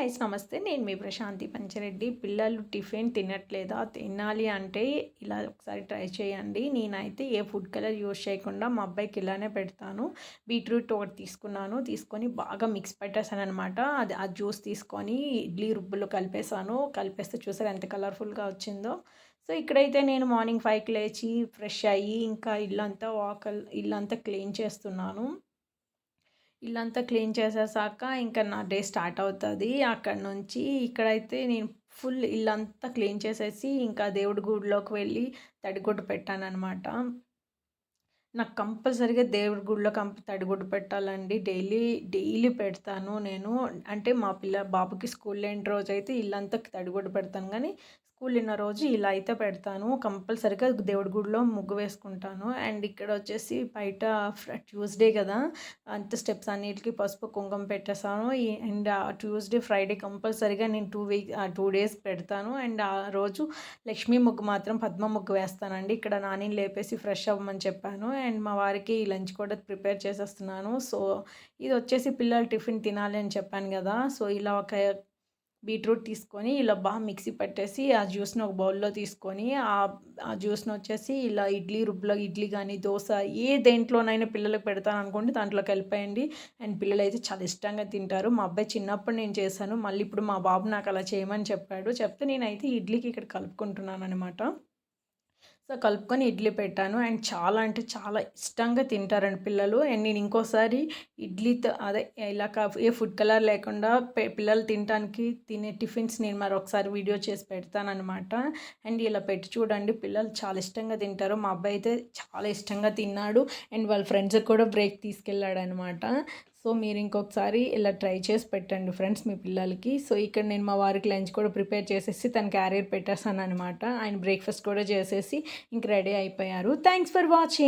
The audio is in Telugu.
గైస్ నమస్తే. నేను మీ ప్రశాంతి పంచరెడ్డి. పిల్లలు టిఫిన్ తినట్లేదా? తినాలి అంటే ఇలా ఒకసారి ట్రై చేయండి. నేనైతే ఏ ఫుడ్ కలర్ యూజ్ చేయకుండా మా అబ్బాయికి ఇలానే పెడతాను. బీట్రూట్ ఒకటి తీసుకున్నాను. తీసుకొని బాగా మిక్స్ పెట్టేసాను అనమాట అది ఆ జ్యూస్ తీసుకొని ఇడ్లీ రుబ్బులు కలిపేసాను కలిపేస్తే చూసారు ఎంత కలర్ఫుల్గా వచ్చిందో. సో ఇక్కడైతే నేను మార్నింగ్ ఫైవ్కి లేచి ఫ్రెష్ అయ్యి ఇంకా ఇల్లంతా వాకల్ ఇల్లంతా క్లీన్ చేస్తున్నాను. ఇల్లంతా క్లీన్ చేసేసాక ఇంకా నా డే స్టార్ట్ అవుతుంది. అక్కడ నుంచి ఇక్కడైతే నేను ఫుల్ ఇల్లంతా క్లీన్ చేసేసి ఇంకా దేవుడి గుడిలోకి వెళ్ళి తడిగుడ్డు పెట్టాను అనమాట నాకు కంపల్సరీగా దేవుడి గుడిలో కంప తడిగుడ్డు పెట్టాలండి. డైలీ డైలీ పెడతాను నేను. అంటే మా పిల్ల బాబుకి స్కూల్ లేని రోజు అయితే ఇల్లంతా తడిగుడ్డు పెడతాను. కానీ స్కూల్ ఉన్న రోజు ఇలా అయితే పెడతాను. కంపల్సరిగా దేవుడి గుడిలో ముగ్గు వేసుకుంటాను. అండ్ ఇక్కడ వచ్చేసి బయట ట్యూస్డే కదా అంత స్టెప్స్ అన్నిటికీ పసుపు కుంకుమ పెట్టేస్తాను అండ్ ట్యూస్డే ఫ్రైడే కంపల్సరిగా నేను టూ వీక్ టూ డేస్ పెడతాను. అండ్ ఆ రోజు లక్ష్మీ ముగ్గు మాత్రం పద్మ ముగ్గు వేస్తానండి. ఇక్కడ నాని లేపేసి ఫ్రెష్ అవ్వమని చెప్పాను. అండ్ మా వారికి లంచ్ కూడా ప్రిపేర్ చేసేస్తున్నాను. సో ఇది వచ్చేసి పిల్లలు టిఫిన్ తినాలి అని చెప్పాను కదా. సో ఇలా ఒక బీట్రూట్ తీసుకొని ఇలా బాగా మిక్సీ పట్టేసి ఆ జ్యూస్ని ఒక బౌల్లో తీసుకొని ఆ జ్యూస్ని వచ్చేసి ఇలా ఇడ్లీ రుబ్బులో ఇడ్లీ కానీ దోశ ఏ దేంట్లోనైనా పిల్లలకు పెడతాను అనుకోండి దాంట్లో కలిపేయండి. అండ్ పిల్లలు అయితే చాలా ఇష్టంగా తింటారు. మా అబ్బాయి చిన్నప్పుడు నేను చేశాను. మళ్ళీ ఇప్పుడు మా బాబు నాకు అలా చేయమని చెప్పాడు. చెప్తే నేనైతే ఇడ్లీకి ఇక్కడ కలుపుకుంటున్నాను అనమాట సో కలుపుకొని ఇడ్లీ పెట్టాను. అండ్ చాలా అంటే చాలా ఇష్టంగా తింటారండి పిల్లలు. అండ్ నేను ఇంకోసారి ఇడ్లీతో అదే ఇలా ఏ ఫుడ్ కలర్ లేకుండా పిల్లలు తినడానికి తినే టిఫిన్స్ నేను మరొకసారి వీడియో చేసి పెడతానమాట అండ్ ఇలా పెట్టి చూడండి పిల్లలు చాలా ఇష్టంగా తింటారు. మా అబ్బాయి అయితే చాలా ఇష్టంగా తిన్నాడు. అండ్ వాళ్ళ ఫ్రెండ్స్కి కూడా బ్రేక్ తీసుకెళ్ళాడు అనమాట సో మీరు ఇంకొకసారి ఇలా ట్రై చేసి పెట్టండి ఫ్రెండ్స్ మీ పిల్లలకి. సో ఇక్కడ నేను మా వారికి లంచ్ కూడా ప్రిపేర్ చేసేసి తన క్యారియర్ పెట్టేస్తాను అనమాట ఆయన బ్రేక్ఫాస్ట్ కూడా చేసేసి ఇంక రెడీ అయిపోయారు. Thanks for watching